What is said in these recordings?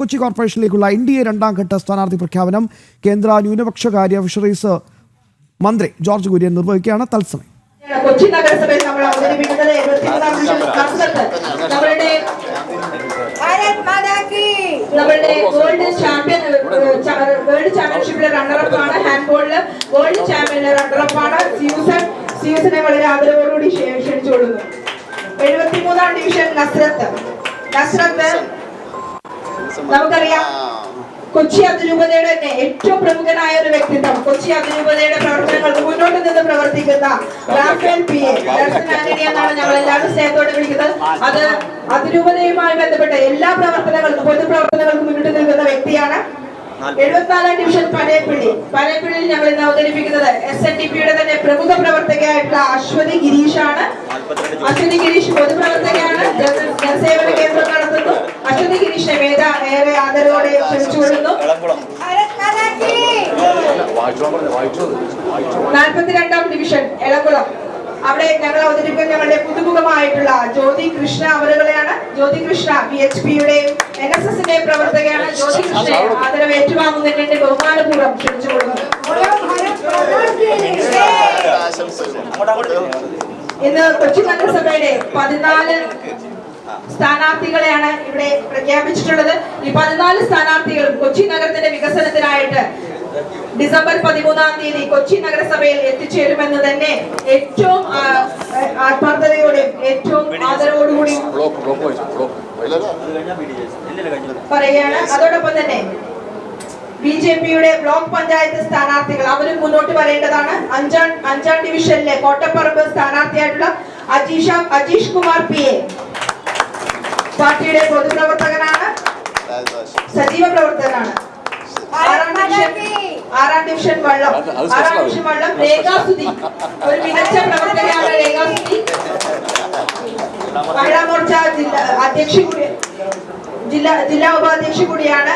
കൊച്ചി കോർപ്പറേഷനിലേക്കുള്ള N D A രണ്ടാം ഘട്ട സ്ഥാനാർത്ഥി പ്രഖ്യാപനം കേന്ദ്ര ന്യൂനപക്ഷ കാര്യ ഫിഷറീസ് മന്ത്രി ജോർജ് കുര്യൻ നിർവഹിക്കുകയാണ് തത്സമയം കൊച്ചി നഗരസഭയിൽ നമ്മൾ ചാമ്പ്യൻ റണ്ണറപ്പ് ആണ് റണ്ണറപ്പ് ആണ് ആദരവോടുകൂടി ഡിവിഷൻ നസ്രത്ത് നസ്രത്ത് നമുക്കറിയാം. കൊച്ചി അതിരൂപതയുടെ തന്നെ ഏറ്റവും പ്രമുഖനായ ഒരു വ്യക്തിത്വം. കൊച്ചി അതിരൂപതയുടെ പ്രവർത്തനങ്ങൾക്ക് മുന്നോട്ട് നിന്ന് പ്രവർത്തിക്കുന്ന റാഫേൽ പി. എ എന്നാണ് ഞങ്ങൾ എല്ലാവരും സ്നേഹത്തോടെ വിളിക്കുന്നത്. അത് അതിരൂപതയുമായി ബന്ധപ്പെട്ട എല്ലാ പ്രവർത്തനങ്ങൾക്കും പൊതുപ്രവർത്തനങ്ങൾക്കും മുന്നിട്ട് നിൽക്കുന്ന വ്യക്തിയാണ്. എഴുപത്തിനാലാം ഡിവിഷൻ പനയപ്പിള്ളി. പനയപ്പിള്ളിയിൽ ഞങ്ങൾ ഇന്ന് അവതരിപ്പിക്കുന്നത് എസ് എൻ ഡി പിയുടെ തന്നെ പ്രമുഖ പ്രവർത്തകയായിട്ടുള്ള അശ്വതി ഗിരീഷാണ്. അശ്വതി ഗിരീഷ് പൊതുപ്രവർത്തകയാണ്. ജന- ജനസേവന കേന്ദ്രം വളരെ ആദരവോടെ നാൽപ്പത്തിരണ്ടാം ഡിവിഷൻ എളംകുളം അവിടെ ഞങ്ങൾ അവതരിപ്പിക്കുന്ന ഞങ്ങളുടെ പുതുമുഖമായിട്ടുള്ള ജ്യോതി കൃഷ്ണ അവരുകളെയാണ് ജ്യോതി കൃഷ്ണ ബി എച്ച് പിയുടെയും എൻ എസ് എസിന്റെ പ്രവർത്തകയാണ്. ജ്യോതി കൃഷ്ണ ആദരവ് ഏറ്റുവാങ്ങുന്നതിന്റെ ബഹുമാനപൂർവം ക്ഷണിച്ചു ക്ഷണിച്ചുകൊള്ളുന്നു ഇന്ന് കൊച്ചി നഗരസഭയുടെ പതിനാല് സ്ഥാനാർത്ഥികളെയാണ് ഇവിടെ പ്രഖ്യാപിച്ചിട്ടുള്ളത്. ഈ പതിനാല് സ്ഥാനാർത്ഥികൾ കൊച്ചി നഗരത്തിന്റെ വികസനത്തിനായിട്ട് ഡിസംബർ പതിമൂന്നാം തീയതി കൊച്ചി നഗരസഭയിൽ എത്തിച്ചേരുമെന്ന് തന്നെ ഏറ്റവും ആത്മാർത്ഥതയോടും ആത്മാർത്ഥതയോടെയും ഏറ്റവും ആദരവോടുകൂടിയും പറയുകയാണ്. അതോടൊപ്പം തന്നെ ബി ജെ പിയുടെ ബ്ലോക്ക് പഞ്ചായത്ത് സ്ഥാനാർത്ഥികൾ അവരും മുന്നോട്ട് വരേണ്ടതാണ്. അഞ്ചാം അഞ്ചാം ഡിവിഷനിലെ കോട്ടപ്പറമ്പ് സ്ഥാനാർത്ഥിയായിട്ടുള്ള അജീഷ അജീഷ് കുമാർ പി എ. പാർട്ടിയുടെ പൊതുപ്രവർത്തകനാണ്. സജീവ പ്രവർത്തകനാണ്. ആറാം ഡിവിഷൻ വള്ളം. ആറാം ഡിവിഷൻ വള്ളം രേഖാസുതി. ഒരു മികച്ച പ്രവർത്തകയാണ് രേഖാസുതി. മഹിളാ മോർച്ച ജില്ലാ അധ്യക്ഷ കൂടി ജില്ലാ ജില്ലാ ഉപാധ്യക്ഷ കൂടിയാണ്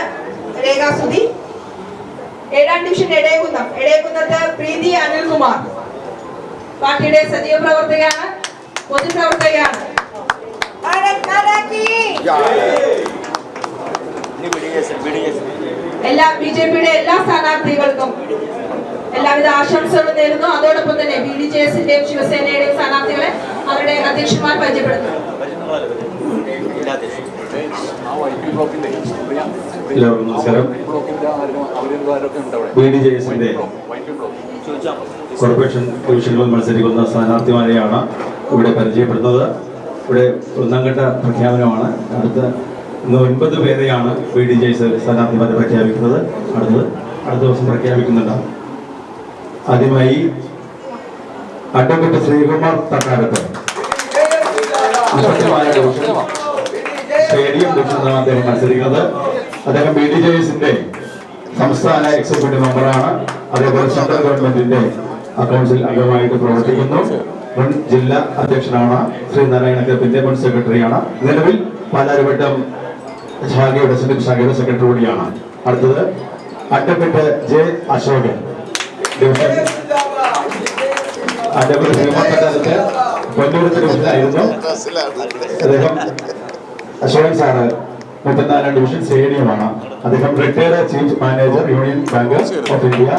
രേഖാസുതി. ഏഴാം ഡിവിഷൻ എടയകുന്നം. എടയകുന്നത്ത് പ്രീതി അനിൽകുമാർ. പാർട്ടിയുടെ സജീവ പ്രവർത്തകയാണ് പൊതുപ്രവർത്തകയാണ്. എല്ലാ ബി ജെ പിയുടെ എല്ലാ സ്ഥാനാർത്ഥികൾക്കും എല്ലാവിധ ആശംസകളും നേരുന്നു. അതോടൊപ്പം തന്നെ ബി ഡി ജെ എസിന്റെയും ശിവസേനയുടെയും സ്ഥാനാർത്ഥികളെ അവരുടെ അധ്യക്ഷന്മാർ പരിചയപ്പെടുന്നു. എല്ലാവർക്കും നമസ്കാരം. ബി ഡി ജെ എസിന്റെ കോർപ്പറേഷൻ ഡിവിഷനുകൾ മത്സരിക്കുന്ന സ്ഥാനാർത്ഥിമാരെയാണ് ഇവിടെ പരിചയപ്പെടുന്നത്. ഇവിടെ ഒന്നാം ഘട്ട പ്രഖ്യാപനമാണ്. അടുത്ത ഇന്ന് ഒൻപത് പേരെയാണ് ബി ഡി ജെ സ്ഥാനാർത്ഥി സ്ഥാനാർത്ഥിമാരെ പ്രഖ്യാപിക്കുന്നത്. അടുത്തത് അടുത്ത ദിവസം പ്രഖ്യാപിക്കുന്നുണ്ടാവും ആദ്യമായി അഡ്വക്കേറ്റ് ശ്രീകുമാർ തക്കാലത്ത് സ്റ്റേഡിയം ഡിവിഷനിലാണ് അദ്ദേഹം മത്സരിക്കുന്നത്. അദ്ദേഹം ബി ഡി ജെ എസിന്റെ സംസ്ഥാന എക്സിക്യൂട്ടീവ് മെമ്പറാണ് അതേപോലെ സെൻട്രൽ ഗവൺമെന്റിന്റെ കൗൺസിൽ അംഗമായിട്ട് പ്രവർത്തിക്കുന്നു. മുൻ ജില്ലാ അധ്യക്ഷനാണ് ശ്രീ നാരായണ ക്ലബിന്റെ മുൻ സെക്രട്ടറിയാണ്. നിലവിൽ പാലാരിവട്ടം ശാഖയുടെ സിൻഡിക് ശാഖയുടെ സെക്രട്ടറി കൂടിയാണ്. അടുത്തത് അട്ടപ്പെട്ട് ജെ അശോകൻ. അട്ടപ്പെട്ട് ഡിവിഷനായിരുന്നു അദ്ദേഹം അശോകൻ സാറ് മുപ്പത്തിനാലാം ഡിവിഷൻ സ്റ്റേഡിയമാണ്. അദ്ദേഹം retired chief manager union bank of India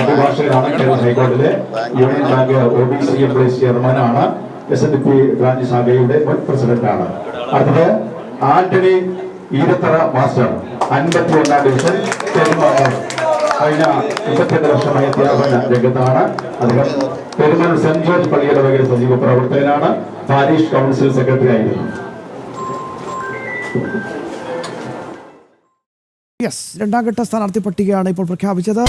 അഭിഭാഷകനാണ് Kerala ഹൈക്കോടതിയിലെ. Union bank O B C employees ചെയർമാനാണ് എസ് എൻ പി ബ്രാഞ്ച് ശാഖയുടെ മുൻ പ്രസിഡന്റാണ് അടുത്തത് ആന്റണി ഈരത്തറ മാസ്റ്റർ അൻപത്തി ഒന്നാം ഡിവിഷൻ കഴിഞ്ഞ മുപ്പത്തിരണ്ട് വർഷമായ അധ്യാപന രംഗത്താണ്. അദ്ദേഹം പെരുമാൾ സെന്റ് ജോർജ് പള്ളിയുടെ വകയിൽ സജീവ പ്രവർത്തകനാണ്. പാരീഷ് കൗൺസിൽ സെക്രട്ടറി ആയിരുന്നു. യെസ് രണ്ടാം ഘട്ട സ്ഥാനാർത്ഥി പട്ടികയാണ് ഇപ്പോൾ പ്രഖ്യാപിച്ചത്.